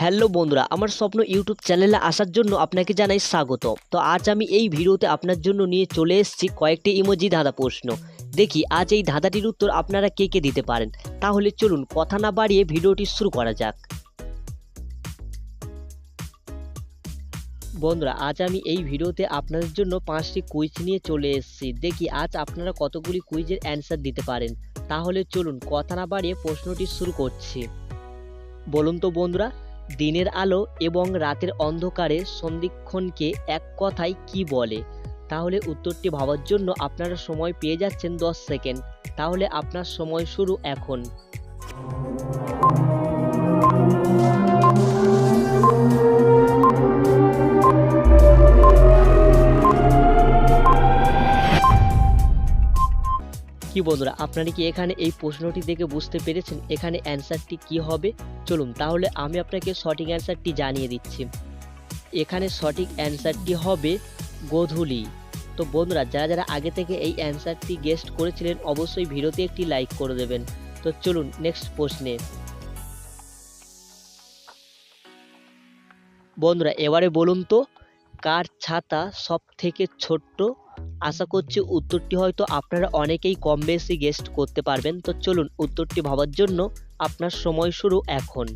Hello বন্ধুরা, আমার স্বপ্ন ইউটিউব চ্যানেলে আসার জন্য আপনাকে জানাই স্বাগত। তো আজ আমি এই ভিডিওতে আপনার জন্য নিয়ে চলে এসেছি কয়েকটি ইমোজি ধাঁধা প্রশ্ন। দেখি, আজ এই ধাঁধাটির উত্তর আপনারা কে কে দিতে পারেন? তাহলে চলুন কথা না বাড়িয়ে ভিডিওটি শুরু করা যাক। বন্ধুরা, আজ আমি এই ভিডিওতে আপনাদের জন্য পাঁচটি কুইজ নিয়ে চলে এসেছি। দেখি, আজ আপনারা কতগুলি কুইজের অ্যান্সার দিতে পারেন? তাহলে চলুন কথা না বাড়িয়ে প্রশ্নটি শুরু করছি। বলুন তো বন্ধুরা দিনের আলো এবং রাতের অন্ধকারে সন্ধিক্ষণকে এক কথায় কি বলে? তাহলে উত্তরটি ভাবার জন্য আপনারা সময় পেয়ে যাচ্ছেন দশ সেকেন্ড। তাহলে আপনার সময় শুরু এখন। কি বন্ধুরা, আপনারা কি এখানে এই প্রশ্নটি দেখে বুঝতে পেরেছেন? এখানে অ্যান্সারটি কি হবে? চলুন, তাহলে আমি আপনাকে সঠিক অ্যান্সারটি জানিয়ে দিচ্ছি। এখানে সঠিক অ্যান্সারটি হবে গোধূলি। তো বন্ধুরা, যারা যারা আগে থেকে এই অ্যান্সারটি গেস্ট করেছিলেন, অবশ্যই ভিডিওতে একটি লাইক করে দেবেন। তো চলুন, নেক্সট প্রশ্নে। বন্ধুরা, এবারে বলুন তো, কার ছাতা সব থেকে ছোট্ট আশা করছি উত্তরটি হয়তো আপনারা অনেকেই কম বেশি গেস্ট করতে পারবেন। তো চলুন উত্তরটি ভাবার জন্য আপনার সময় শুরু এখন।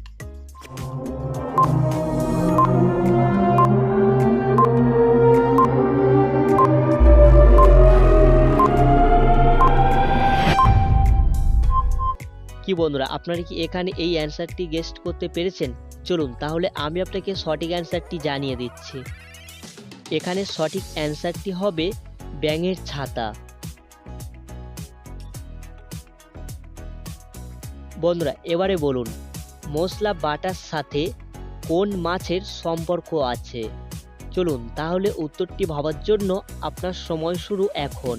কি বন্ধুরা, আপনারা কি এখানে এই অ্যান্সারটি গেস্ট করতে পেরেছেন? চলুন তাহলে আমি আপনাকে সঠিক অ্যান্সারটি জানিয়ে দিচ্ছি। এখানে সঠিক অ্যান্সারটি হবে ব্যাঙের ছাতা। বন্ধুরা, এবারে বলুন, মশলা বাটার সাথে কোন মাছের সম্পর্ক আছে? চলুন, তাহলে উত্তরটি ভাবার জন্য আপনার সময় শুরু এখন।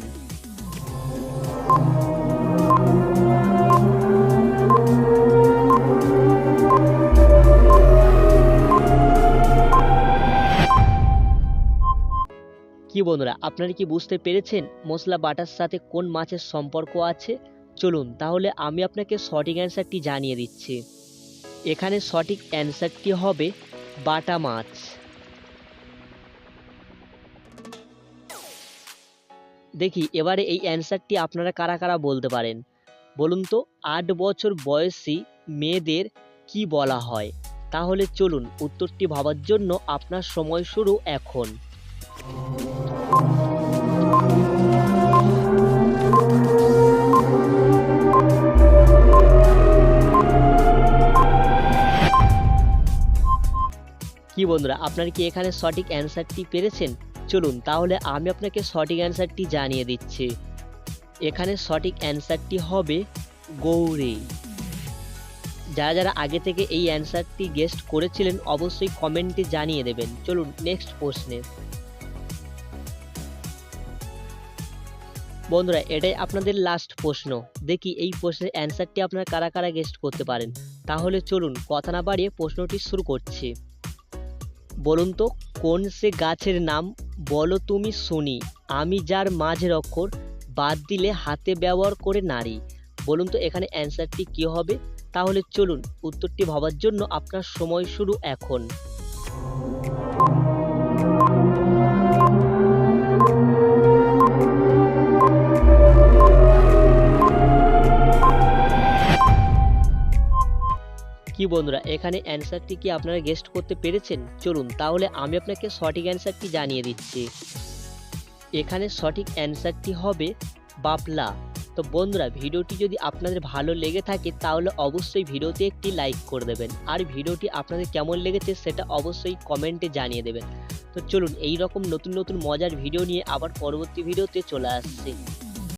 কি বন্ধুরা, আপনারা কি বুঝতে পেরেছেন মশলা বাটার সাথে কোন মাছের সম্পর্ক আছে? চলুন তাহলে আমি আপনাকে সঠিক অ্যান্সারটি জানিয়ে দিচ্ছি। এখানে সঠিক অ্যান্সারটি হবে বাটা মাছ। দেখি, এবারে এই অ্যান্সারটি আপনারা কারা কারা বলতে পারেন? বলুন তো, আট বছর বয়সী মেয়েদের কি বলা হয়? তাহলে চলুন উত্তরটি ভাবার জন্য আপনার সময় শুরু এখন। কি বন্ধুরা, আপনারা কি এখানে সঠিক অ্যান্সারটি পেরেছেন? চলুন, তাহলে আমি আপনাকে সঠিক অ্যান্সারটি জানিয়ে দিচ্ছি। এখানে সঠিক অ্যান্সারটি হবে গৌরী। যারা যারা আগে থেকে এই অ্যান্সারটি গেস্ট করেছিলেন, অবশ্যই কমেন্টে জানিয়ে দেবেন। চলুন, নেক্সট প্রশ্নে। বন্ধুরা, এটাই আপনাদের লাস্ট প্রশ্ন। দেখি, এই প্রশ্নের অ্যান্সারটি আপনারা কারা কারা গেস্ট করতে পারেন? তাহলে চলুন, কথা না বাড়িয়ে প্রশ্নটি শুরু করছি। বলুন তো, কোন সে গাছের নাম? বলো তুমি শুনি। আমি যার মাঝের অক্ষর বাদ দিলে হাতে ব্যবহার করে নারী। বলুন তো, এখানে অ্যান্সারটি কী হবে? তাহলে চলুন, উত্তরটি ভাবার জন্য আপনার সময় শুরু এখন। কি বন্ধুরা, এখানে অ্যান্সারটি কি আপনারা গেস্ট করতে পেরেছেন? চলুন, তাহলে আমি আপনাকে সঠিক অ্যান্সারটি জানিয়ে দিচ্ছি। এখানে সঠিক অ্যান্সারটি হবে বাপলা তো বন্ধুরা, ভিডিওটি যদি আপনাদের ভালো লেগে থাকে, তাহলে অবশ্যই ভিডিওতে একটি লাইক করে দেবেন। আর ভিডিওটি আপনাদের কেমন লেগেছে, সেটা অবশ্যই কমেন্টে জানিয়ে দেবেন। তো চলুন এই রকম নতুন নতুন মজার ভিডিও নিয়ে আবার পরবর্তী ভিডিওতে চলে আসছি।